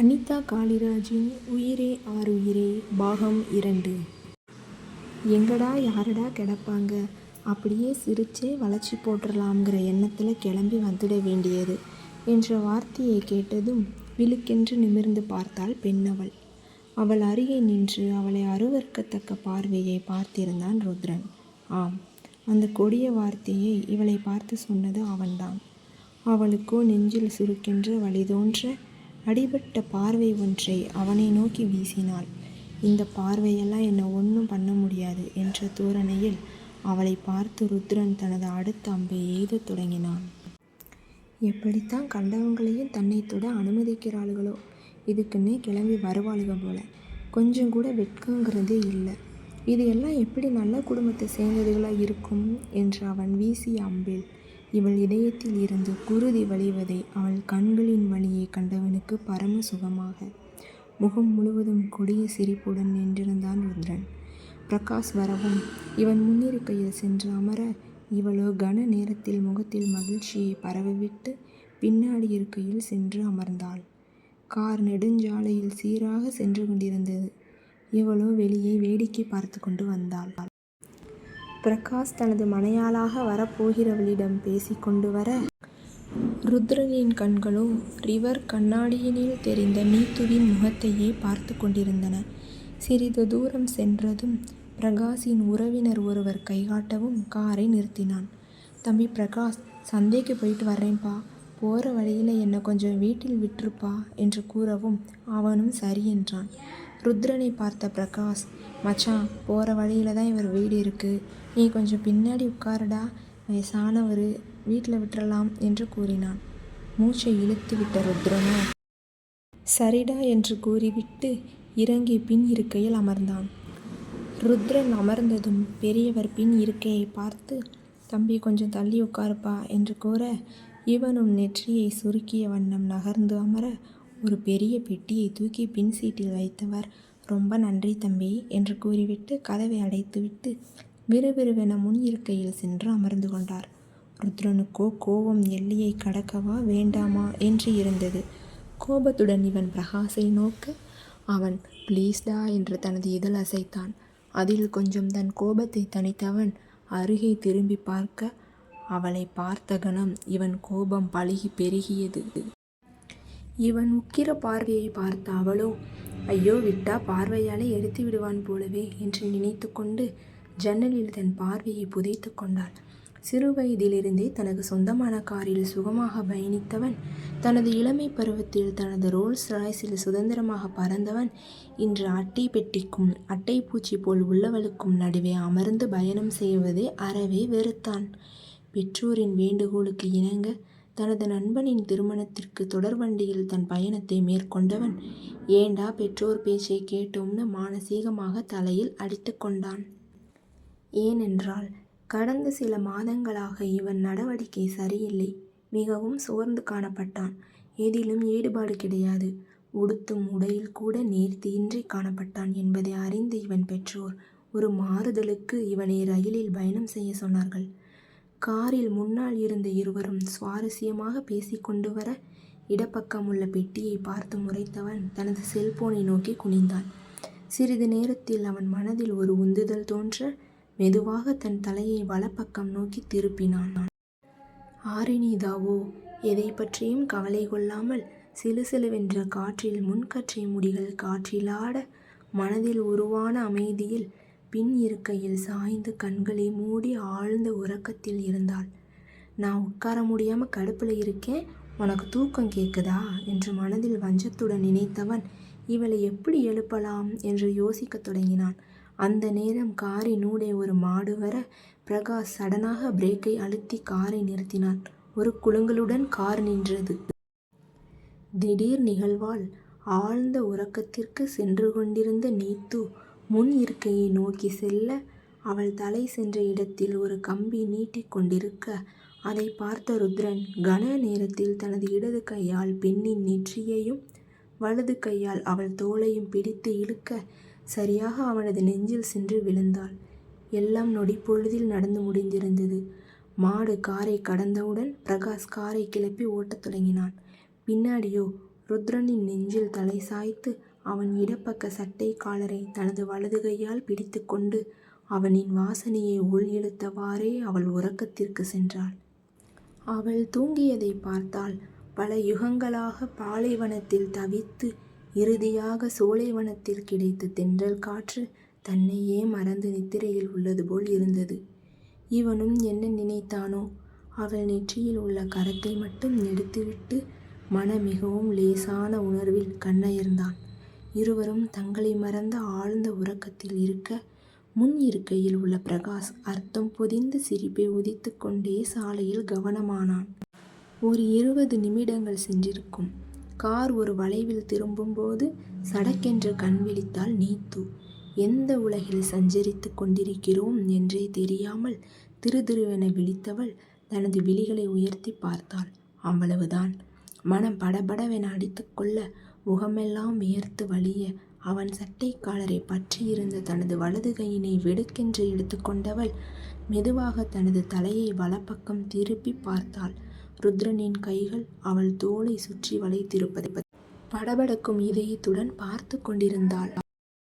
அனிதா காளிராஜின் உயிரே ஆருயிரே பாகம் இரண்டு. எங்கடா யாரடா கிடப்பாங்க? அப்படியே சிரிச்சே வளர்ச்சி போட்டுடலாம்ங்கிற எண்ணத்தில் கிளம்பி வந்துட வேண்டியது என்ற வார்த்தையை கேட்டதும் விழுக்கென்று நிமிர்ந்து பார்த்தாள் பெண்ணவள். அவள் அருகே நின்று அவளை அருவறுக்கத்தக்க பார்வையை பார்த்திருந்தான் ருத்ரன். ஆம் அந்த கொடிய வார்த்தையை இவளை பார்த்து சொன்னது அவன்தான். அவளுக்கோ நெஞ்சில் சுருக்கென்று வழிதோன்ற அடிபட்ட பார்வை ஒன்றை அவனை நோக்கி வீசினாள். இந்த பார்வையெல்லாம் என்னை ஒன்றும் பண்ண முடியாது என்ற தோரணையில் அவளை பார்த்து ருத்ரன் தனது அடுத்த அம்பை எய்த தொடங்கினான். எப்படித்தான் கண்டவங்களையும் தன்னை தொட அனுமதிக்கிறாளுகளோ இதுக்குன்னே கிளம்பி வருவாளுக போல. கொஞ்சம் கூட வெட்கங்கிறதே இல்லை. இது எல்லாம் எப்படி நல்ல குடும்பத்தை சேர்ந்ததுகளாக இருக்கும்? என்று அவன் வீசிய அம்பில் இவள் இதயத்தில் இருந்து குருதி வழிவதை அவள் கண்களின் வழியே கண்டவனுக்கு பரம சுகமாக முகம் முழுவதும் கொடிய சிரிப்புடன் நின்றிருந்தான் ருத்ரன். பிரகாஷ் வரவும். இவன் முன்னிருக்கையில் சென்று அமர இவளோ கன நேரத்தில் முகத்தில் மகிழ்ச்சியை பரவவிட்டு பின்னாடி இருக்கையில் சென்று அமர்ந்தாள். கார் நெடுஞ்சாலையில் சீராக சென்று கொண்டிருந்தது. இவளோ வெளியே வேடிக்கை பார்த்து கொண்டு வந்தாள். பிரகாஷ் தனது மனையாளாக வரப்போகிறவளிடம் பேசிக்கொண்டு வர ருத்ரனின் கண்களோ ரிவர் கண்ணாடியினில் தெரிந்த நீத்துவின் முகத்தையே பார்த்து கொண்டிருந்தன. சிறிது தூரம் சென்றதும் பிரகாஷின் உறவினர் ஒருவர் கைகாட்டவும் காரை நிறுத்தினான். தம்பி பிரகாஷ் சந்தைக்கு போயிட்டு வர்றேன்ப்பா. போகிற வழியில் என்னை கொஞ்சம் வீட்டில் விட்டுருப்பா என்று கூறவும் அவனும் சரி என்றான். ருத்ரனை பார்த்த பிரகாஷ் மச்சான் போகிற வழியில் தான் இவர் வீடு இருக்குது நீ கொஞ்சம் பின்னாடி உட்காருடா. வயசானவர் வீட்டில் விட்டுறலாம் என்று கூறினான். மூச்சை இழுத்து விட்ட ருத்ரனோ சரிடா என்று கூறிவிட்டு இறங்கி பின் இருக்கையில் அமர்ந்தான். ருத்ரன் அமர்ந்ததும் பெரியவர் பின் இருக்கையை பார்த்து தம்பி கொஞ்சம் தள்ளி உட்காருப்பா என்று கூற இவனும் நெற்றியை சுருக்கிய வண்ணம் நகர்ந்து அமர ஒரு பெரிய பெட்டியை தூக்கி பின் சீட்டில் வைத்தவர். ரொம்ப நன்றி தம்பி என்று கூறிவிட்டு கதவை அடைத்துவிட்டு விறுவிறுவென முன் இருக்கையில் சென்று அமர்ந்து கொண்டார். ருத்ரனுக்கோ கோபம் எல்லையை கடக்கவா வேண்டாமா? என்று இருந்தது. கோபத்துடன் இவன் பிரகாசை நோக்க அவன் ப்ளீஸ்டா என்று தனது இதழ் அசைத்தான். அதில் கொஞ்சம் தன் கோபத்தை தனித்தவன் அருகே திரும்பி பார்க்க அவளை பார்த்த கணம் இவன் கோபம் பழகி பெருகியது. இவன் உக்கிர பார்வையை பார்த்த அவளோ ஐயோ விட்டா பார்வையாலே எடுத்து விடுவான் போலவே என்று நினைத்து கொண்டு ஜன்னலில் தன் பார்வையை புதைத்து கொண்டாள். சிறு வயதிலிருந்தே தனக்கு சொந்தமான காரில் சுகமாக பயணித்தவன் தனது இளமை பருவத்தில் தனது ரோல்ஸ் ராய்ஸில் சுதந்திரமாக பறந்தவன் இன்று அட்டை பெட்டிக்கும் அட்டை பூச்சி போல் உள்ளவளுக்கும் நடுவே அமர்ந்து பயணம் செய்வதை அறவே வெறுத்தான். பெற்றோரின் வேண்டுகோளுக்கு இணங்க தனது நண்பனின் திருமணத்திற்கு தொடர்வண்டியில் தன் பயணத்தை மேற்கொண்டவன். ஏண்டா பெற்றோர் பேச்சை கேட்டோம்னு மானசீகமாக தலையில் அடித்து கொண்டான். ஏனென்றால் கடந்த சில மாதங்களாக இவன் நடவடிக்கை சரியில்லை. மிகவும் சோர்ந்து காணப்பட்டான். எதிலும் ஈடுபாடு கிடையாது. உடுத்தும் உடையில் கூட நேர்த்தியின்றி காணப்பட்டான் என்பதை அறிந்த இவன் பெற்றோர் ஒரு மாறுதலுக்கு இவனை ரயிலில் பயணம் செய்ய சொன்னார்கள். காரில் முன்னால் இருந்த இருவரும் சுவாரஸ்யமாக பேசிக்கொண்டு வர இடப்பக்கம் உள்ள பெட்டியை பார்த்து முறைத்தவன் தனது செல்போனை நோக்கி குனிந்தான். சிறிது நேரத்தில் அவன் மனதில் ஒரு உந்துதல் தோன்ற மெதுவாக தன் தலையை வலப்பக்கம் நோக்கி திருப்பினான். ஆரினிதாவோ எதை பற்றியும் கவலை கொள்ளாமல் சிலுசிலுவென்ற காற்றில் முன்கற்றை முடிகள் காற்றிலாட மனதில் உருவான அமைதியில் பின் இருக்கையில் சாய்ந்து கண்களை மூடி ஆழ்ந்த உறக்கத்தில் இருந்தாள். நான் உட்கார முடியாமல் கடுப்பில் இருக்கேன். உனக்கு தூக்கம் கேட்குதா என்று மனதில் வஞ்சத்துடன் நினைத்தவன் இவளை எப்படி எழுப்பலாம் என்று யோசிக்கத் தொடங்கினான். அந்த நேரம் காரினூடே ஒரு மாடு வர பிரகாஷ் சடனாக பிரேக்கை அழுத்தி காரை நிறுத்தினான். ஒரு குலுங்கலுடன் கார் நின்றது. திடீர் நிகழ்வால் ஆழ்ந்த உறக்கத்திற்கு சென்று கொண்டிருந்த நீத்து முன் இருக்கையை நோக்கி செல்ல அவள் தலை சென்ற இடத்தில் ஒரு கம்பி நீட்டிக் கொண்டிருக்க அதை பார்த்த ருத்ரன் கன நேரத்தில் தனது இடது கையால் பெண்ணின் நெற்றியையும் வலது கையால் அவள் தோளையும் பிடித்து இழுக்க சரியாக அவனது நெஞ்சில் சென்று விழுந்தாள். எல்லாம் நொடிப்பொழுதில் நடந்து முடிந்திருந்தது. மாடு காரை கடந்தவுடன் பிரகாஷ் காரை கிளப்பி ஓட்டத் தொடங்கினான். பின்னாடியோ ருத்ரனின் நெஞ்சில் தலை சாய்த்து அவன் இடப்பக்க சட்டை காலரை தனது வலது கையால் பிடித்துக்கொண்டு அவனின் வாசனையை உள் இழுத்தவாறே அவள் உறக்கத்திற்கு சென்றாள். அவள் தூங்கியதை பார்த்தால் பல யுகங்களாக பாலைவனத்தில் தவித்து இறுதியாக சோலைவனத்தில் கிடைத்த தென்றல் காற்று தன்னையே மறந்து நித்திரையில் உள்ளது போல் இருந்தது. இவனும் என்ன நினைத்தானோ அவள் நெற்றியில் உள்ள கரத்தை மட்டும் எடுத்துவிட்டு மன மிகவும் லேசான உணர்வில் கண்ணயர்ந்தான். இருவரும் தங்களை மறந்த ஆழ்ந்த உறக்கத்தில் இருக்க முன் இருக்கையில் உள்ள பிரகாஷ் அர்த்தம் பொதிந்த சிரிப்பை உதித்து கொண்டே சாலையில் கவனமானான். ஒரு இருபது நிமிடங்கள் சென்றிருக்கும். கார் ஒரு வளைவில் திரும்பும்போது சடக்கென்று கண் விழித்தாள் நீத்து. எந்த உலகில் சஞ்சரித்துக் கொண்டிருக்கிறோம் என்றே தெரியாமல் திருதிருவென விழித்தவள் தனது விழிகளை உயர்த்தி பார்த்தாள். அவ்வளவுதான். மனம் படபடவென அடித்துக்கொள்ள முகமெல்லாம் வியர்த்து வழிய அவன் சட்டைக்காலரைப் பற்றியிருந்த தனது வலது கையினை வெடுக்கென்று எடுத்துக்கொண்டவள் மெதுவாக தனது தலையை வலப்பக்கம் திருப்பிப் பார்த்தாள். ருத்ரனின் கைகள் அவள் தோளை சுற்றி வளைத்திருப்பதை படபடக்கும் இதயத்துடன் பார்த்துக் கொண்டிருந்தாள்.